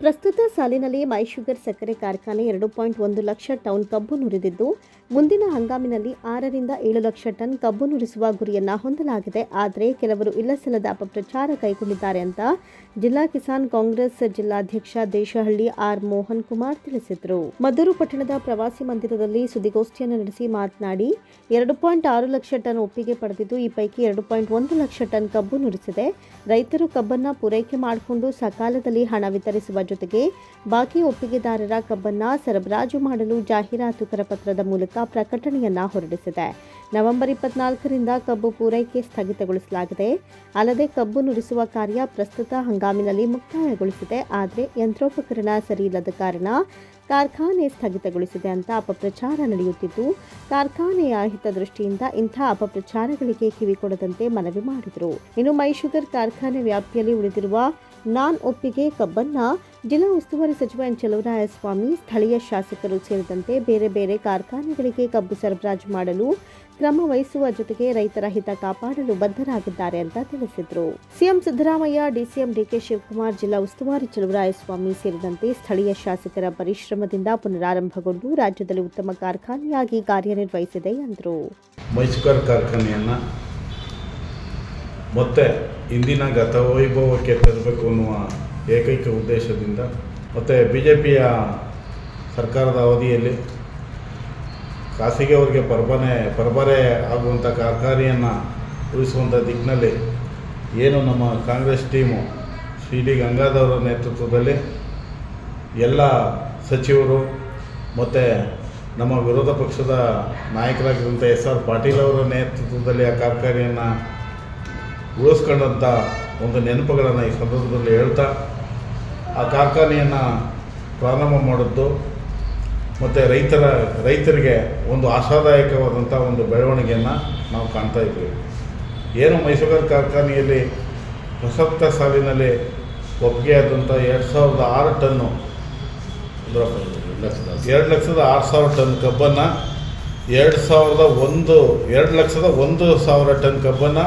ಪ್ರಸ್ತುತ ಸಾಲಿನಲ್ಲಿ ಮೈ ಶುಗರ್ ಸಕ್ಕರೆ ಕಾರ್ಖಾನೆ ಎರಡು ಪಾಯಿಂಟ್ ಒಂದು ಲಕ್ಷ ಟನ್ ಕಬ್ಬು ನುರಿದಿದ್ದು ಮುಂದಿನ ಹಂಗಾಮಿನಲ್ಲಿ ಆರರಿಂದ ಏಳು ಲಕ್ಷ ಟನ್ ಕಬ್ಬು ನುರಿಸುವ ಗುರಿಯನ್ನು ಹೊಂದಲಾಗಿದೆ. ಆದರೆ ಕೆಲವರು ಇಲ್ಲಸಲ್ಲದ ಅಪಪ್ರಚಾರ ಕೈಗೊಂಡಿದ್ದಾರೆ ಅಂತ ಜಿಲ್ಲಾ ಕಿಸಾನ್ ಕಾಂಗ್ರೆಸ್ ಜಿಲ್ಲಾಧ್ಯಕ್ಷ ದೇಶಹಳ್ಳಿ ಆರ್ ಮೋಹನ್ ಕುಮಾರ್ ತಿಳಿಸಿದರು. ಮದ್ದೂರು ಪಟ್ಟಣದ ಪ್ರವಾಸಿ ಮಂದಿರದಲ್ಲಿ ಸುದ್ದಿಗೋಷ್ಠಿಯನ್ನು ನಡೆಸಿ ಮಾತನಾಡಿ, ಎರಡು ಪಾಯಿಂಟ್ ಆರು ಲಕ್ಷ ಟನ್ ಒಪ್ಪಿಗೆ ಪಡೆದಿದ್ದು, ಈ ಪೈಕಿ ಎರಡು ಪಾಯಿಂಟ್ ಒಂದು ಲಕ್ಷ ಟನ್ ಕಬ್ಬು ನುರಿಸಿದೆ ರೈತರು ಕಬ್ಬನ್ನ ಪೂರೈಕೆ ಮಾಡಿಕೊಂಡು ಸಕಾಲದಲ್ಲಿ ಹಣ ವಿತರಿಸುವ ಜೊತೆಗೆ ಬಾಕಿ ಒಪ್ಪಿಗೆದಾರರ ಕಬ್ಬನ್ನ ಸರಬರಾಜು ಮಾಡಲು ಜಾಹೀರಾತು ಕರಪತ್ರದ ಮೂಲಕ ಪ್ರಕಟಣೆಯನ್ನ ಹೊರಡಿಸಿದೆ. ನವೆಂಬರ್ ಇಪ್ಪತ್ನಾಲ್ಕರಿಂದ ಕಬ್ಬು ಪೂರೈಕೆ ಸ್ಥಗಿತಗೊಳಿಸಲಾಗಿದೆ. ಅಲ್ಲದೆ ಕಬ್ಬು ನುರಿಸುವ ಕಾರ್ಯ ಪ್ರಸ್ತುತ ಹಂಗಾಮಿನಲ್ಲಿ ಮುಕ್ತಾಯಗೊಳಿಸಿದೆ. ಆದರೆ ಯಂತ್ರೋಪಕರಣ ಸರಿಯಿಲ್ಲದ ಕಾರಣ ಕಾರ್ಖಾನೆ ಸ್ಥಗಿತಗೊಳಿಸಿದೆ ಅಂತ ಅಪಪ್ರಚಾರ ನಡೆಯುತ್ತಿದ್ದು, ಕಾರ್ಖಾನೆಯ ಹಿತದೃಷ್ಟಿಯಿಂದ ಇಂಥ ಅಪಪ್ರಚಾರಗಳಿಗೆ ಕಿವಿಕೊಡದಂತೆ ಮನವಿ ಮಾಡಿದರು. ಇನ್ನು ಮೈಶುಗರ್ ಕಾರ್ಖಾನೆ ವ್ಯಾಪ್ತಿಯಲ್ಲಿ ಉಳಿದಿರುವ ನಾನ್ ಒಪ್ಪಿಗೆ ಕಬ್ಬನ್ನ ಜಿಲ್ಲಾ ಉಸ್ತುವಾರಿ ಸಚಿವ ಎನ್ ಚಲುವರಾಯಸ್ವಾಮಿ, ಸ್ಥಳೀಯ ಶಾಸಕರು ಸೇರಿದಂತೆ ಬೇರೆ ಬೇರೆ ಕಾರ್ಖಾನೆಗಳಿಗೆ ಕಬ್ಬು ಸರಬರಾಜು ಮಾಡಲು ಕ್ರಮ ವಹಿಸುವ ಜೊತೆಗೆ ರೈತರ ಹಿತ ಕಾಪಾಡಲು ಬದ್ಧರಾಗಿದ್ದಾರೆ ಅಂತ ತಿಳಿಸಿದರು. CM Siddaramaiah, DCM DK Shivakumar, ಜಿಲ್ಲಾ ಉಸ್ತುವಾರಿ ಚಲುವರಾಯಸ್ವಾಮಿ ಸೇರಿದಂತೆ ಸ್ಥಳೀಯ ಶಾಸಕರ ಪರಿಶ್ರಮದಿಂದ ಪುನರಾರಂಭಗೊಂಡು ರಾಜ್ಯದಲ್ಲಿ ಉತ್ತಮ ಕಾರ್ಖಾನೆಯಾಗಿ ಕಾರ್ಯನಿರ್ವಹಿಸಿದೆ ಎಂದರು. ಮತ್ತೆ ಇಂದಿನ ಗತವೈಭವಕ್ಕೆ ತರಬೇಕು ಅನ್ನುವ ಏಕೈಕ ಉದ್ದೇಶದಿಂದ ಮತ್ತು ಬಿ ಜೆ ಪಿಯ ಸರ್ಕಾರದ ಅವಧಿಯಲ್ಲಿ ಖಾಸಗಿಯವರಿಗೆ ಪರಬನೆ, ಪರಬರೆ ಆಗುವಂಥ ಕಾರ್ಖಾನೆಯನ್ನು ಉಳಿಸುವಂಥ ದಿಕ್ಕಿನಲ್ಲಿ ಏನು ನಮ್ಮ ಕಾಂಗ್ರೆಸ್ ಟೀಮು ಶ್ರೀ ಡಿ ಗಂಗಾಧರ ನೇತೃತ್ವದಲ್ಲಿ ಎಲ್ಲ ಸಚಿವರು ಮತ್ತು ನಮ್ಮ ವಿರೋಧ ಪಕ್ಷದ ನಾಯಕರಾಗಿರುವಂಥ ಎಸ್ ಆರ್ ಪಾಟೀಲ್ ಅವರ ನೇತೃತ್ವದಲ್ಲಿ ಆ ಕಾರ್ಖಾನೆಯನ್ನು ಉಳಿಸ್ಕೊಂಡಂಥ ಒಂದು ನೆನಪುಗಳನ್ನು ಈ ಸಂದರ್ಭದಲ್ಲಿ ಹೇಳ್ತಾ ಆ ಕಾರ್ಖಾನೆಯನ್ನು ಪ್ರಾರಂಭ ಮಾಡಿದ್ದು ಮತ್ತು ರೈತರ ರೈತರಿಗೆ ಒಂದು ಆಶಾದಾಯಕವಾದಂಥ ಒಂದು ಬೆಳವಣಿಗೆಯನ್ನು ನಾವು ಕಾಣ್ತಾ ಇದ್ದೀವಿ. ಏನು ಮೈಸೂರು ಕಾರ್ಖಾನೆಯಲ್ಲಿ ಪ್ರಸಕ್ತ ಸಾಲಿನಲ್ಲಿ ಒಪ್ಪಿಗೆ ಆದಂಥ ಎರಡು ಸಾವಿರದ ಆರು ಟನ್ನು ಎರಡು ಲಕ್ಷದ ಆರು ಸಾವಿರ ಟನ್ ಕಬ್ಬನ್ನು ಎರಡು ಸಾವಿರದ ಒಂದು ಎರಡು ಲಕ್ಷದ ಒಂದು ಸಾವಿರ ಟನ್ ಕಬ್ಬನ್ನು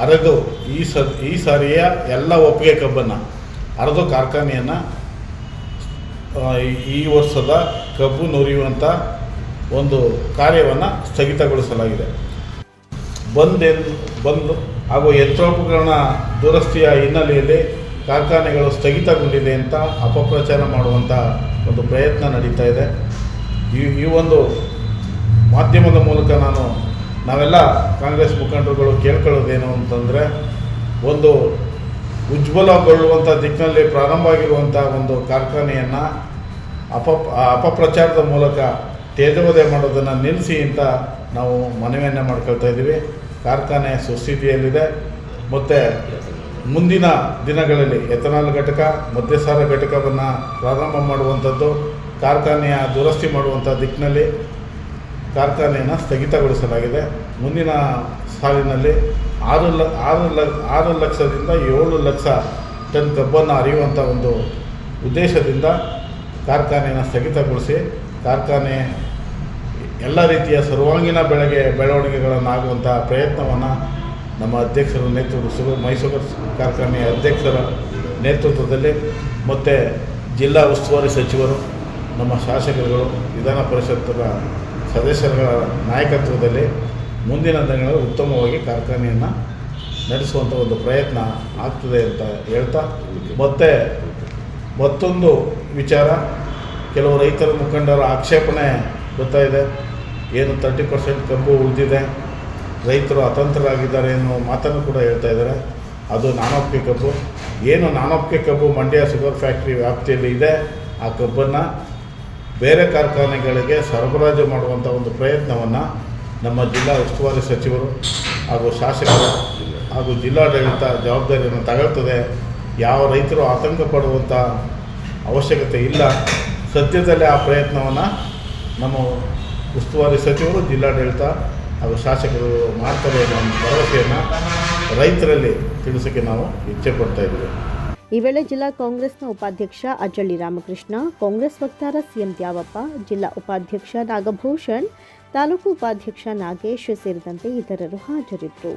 ಅರೆದು ಈ ಸ, ಈ ಸಾರಿಯ ಎಲ್ಲ ಒಪ್ಪಿಗೆ ಕಬ್ಬನ್ನು ಅರೆದು ಕಾರ್ಖಾನೆಯನ್ನು ಈ- ವರ್ಷದ ಕಬ್ಬು ನುರಿಯುವಂಥ ಒಂದು ಕಾರ್ಯವನ್ನು ಸ್ಥಗಿತಗೊಳಿಸಲಾಗಿದೆ. ಬಂದೆಂದು ಬಂದು ಹಾಗೂ ಯಂತ್ರೋಪಕರಣ ದುರಸ್ತಿಯ ಹಿನ್ನೆಲೆಯಲ್ಲಿ ಕಾರ್ಖಾನೆಗಳು ಸ್ಥಗಿತಗೊಂಡಿದೆ ಅಂತ ಅಪಪ್ರಚಾರ ಮಾಡುವಂಥ ಒಂದು ಪ್ರಯತ್ನ ನಡೀತಾ ಇದೆ. ಈ ಈ ಒಂದು ಮಾಧ್ಯಮದ ಮೂಲಕ ನಾನು ನಾವೆಲ್ಲ ಕಾಂಗ್ರೆಸ್ ಮುಖಂಡರುಗಳು ಕೇಳ್ಕೊಳ್ಳೋದೇನು ಅಂತಂದರೆ ಒಂದು ಉಜ್ವಲಗೊಳ್ಳುವಂಥ ದಿಕ್ಕಿನಲ್ಲಿ ಪ್ರಾರಂಭ ಆಗಿರುವಂಥ ಒಂದು ಕಾರ್ಖಾನೆಯನ್ನು ಅಪ ಅಪಪ್ರಚಾರದ ಮೂಲಕ ತೇಜವದೆ ಮಾಡೋದನ್ನು ನಿಲ್ಲಿಸಿ ಅಂತ ನಾವು ಮನವಿಯನ್ನು ಮಾಡ್ಕೊಳ್ತಾ ಇದ್ದೀವಿ. ಕಾರ್ಖಾನೆ ಸುಸ್ಥಿತಿಯಲ್ಲಿದೆ. ಮತ್ತು ಮುಂದಿನ ದಿನಗಳಲ್ಲಿ ಎಥನಾಲ್ ಘಟಕ, ಮದ್ಯಸಾರ ಘಟಕವನ್ನು ಪ್ರಾರಂಭ ಮಾಡುವಂಥದ್ದು, ಕಾರ್ಖಾನೆಯ ದುರಸ್ತಿ ಮಾಡುವಂಥ ದಿಕ್ಕಿನಲ್ಲಿ ಕಾರ್ಖಾನೆಯನ್ನು ಸ್ಥಗಿತಗೊಳಿಸಲಾಗಿದೆ. ಮುಂದಿನ ಸಾಲಿನಲ್ಲಿ ಆರು ಲ ಆರು ಲ, ಆರು ಲಕ್ಷದಿಂದ ಏಳು ಲಕ್ಷ ಟನ್ ಕಬ್ಬನ್ನು ಅರಿಯುವಂಥ ಒಂದು ಉದ್ದೇಶದಿಂದ ಕಾರ್ಖಾನೆಯನ್ನು ಸ್ಥಗಿತಗೊಳಿಸಿ, ಕಾರ್ಖಾನೆ ಎಲ್ಲ ರೀತಿಯ ಸರ್ವಾಂಗೀಣ ಬೆಳೆಗೆ ಬೆಳವಣಿಗೆಗಳನ್ನಾಗುವಂಥ ಪ್ರಯತ್ನವನ್ನು ನಮ್ಮ ಅಧ್ಯಕ್ಷರ ನೇತೃತ್ವ ಮೈಸೂರು ಕಾರ್ಖಾನೆಯ ಅಧ್ಯಕ್ಷರ ನೇತೃತ್ವದಲ್ಲಿ ಮತ್ತು ಜಿಲ್ಲಾ ಉಸ್ತುವಾರಿ ಸಚಿವರು, ನಮ್ಮ ಶಾಸಕರುಗಳು ವಿಧಾನ ಪರಿಷತ್ತರ ಸದಸ್ಯರ ನಾಯಕತ್ವದಲ್ಲಿ ಮುಂದಿನ ದಿನಗಳಲ್ಲಿ ಉತ್ತಮವಾಗಿ ಕಾರ್ಖಾನೆಯನ್ನು ನಡೆಸುವಂಥ ಒಂದು ಪ್ರಯತ್ನ ಆಗ್ತದೆ ಅಂತ ಹೇಳ್ತಾ ಮತ್ತೆ ಮತ್ತೊಂದು ವಿಚಾರ, ಕೆಲವು ರೈತರ ಮುಖಂಡರ ಆಕ್ಷೇಪಣೆ ಗೊತ್ತಾ ಇದೆ. ಏನು ತರ್ಟಿ ಪರ್ಸೆಂಟ್ ಕಬ್ಬು ಉಳಿದಿದೆ, ರೈತರು ಅತಂತ್ರರಾಗಿದ್ದಾರೆ ಎನ್ನುವ ಮಾತನ್ನು ಕೂಡ ಹೇಳ್ತಾ ಇದ್ದಾರೆ. ಅದು ನಾನೊಪ್ಪಿಗೆ ಕಬ್ಬು. ಏನು ನಾನೊಪ್ಪಿಗೆ ಕಬ್ಬು ಮಂಡ್ಯ ಶುಗರ್ ಫ್ಯಾಕ್ಟ್ರಿ ವ್ಯಾಪ್ತಿಯಲ್ಲಿ ಇದೆ, ಆ ಕಬ್ಬನ್ನು ಬೇರೆ ಕಾರ್ಖಾನೆಗಳಿಗೆ ಸರಬರಾಜು ಮಾಡುವಂಥ ಒಂದು ಪ್ರಯತ್ನವನ್ನು ನಮ್ಮ ಜಿಲ್ಲಾ ಉಸ್ತುವಾರಿ ಸಚಿವರು ಹಾಗೂ ಶಾಸಕರು ಹಾಗೂ ಜಿಲ್ಲಾಡಳಿತ ಜವಾಬ್ದಾರಿಯನ್ನು ತಗೊಳ್ತದೆ. ಯಾವ ರೈತರು ಆತಂಕ ಪಡುವಂಥ ಅವಶ್ಯಕತೆ ಇಲ್ಲ. ಸದ್ಯದಲ್ಲೇ ಆ ಪ್ರಯತ್ನವನ್ನು ನಮ್ಮ ಉಸ್ತುವಾರಿ ಸಚಿವರು, ಜಿಲ್ಲಾಡಳಿತ ಹಾಗೂ ಶಾಸಕರು ಮಾಡ್ತಾರೆ ಅನ್ನೋ ಭರವಸೆಯನ್ನು ರೈತರಲ್ಲಿ ತಿಳಿಸೋಕ್ಕೆ ನಾವು ಇಚ್ಛೆ ಪಡ್ತಾ ಇದ್ದೀವಿ. ಈ ವೇಳೆ ಜಿಲ್ಲಾ ಕಾಂಗ್ರೆಸ್ನ ಉಪಾಧ್ಯಕ್ಷ ಅಜ್ಜಳ್ಳಿ ರಾಮಕೃಷ್ಣ, ಕಾಂಗ್ರೆಸ್ ವಕ್ತಾರ ಸಿಎಂ ದ್ಯಾವಪ್ಪ, ಜಿಲ್ಲಾ ಉಪಾಧ್ಯಕ್ಷ ನಾಗಭೂಷಣ್, ತಾಲೂಕು ಉಪಾಧ್ಯಕ್ಷ ನಾಗೇಶ್ ಸೇರಿದಂತೆ ಇತರರು ಹಾಜರಿದ್ದರು.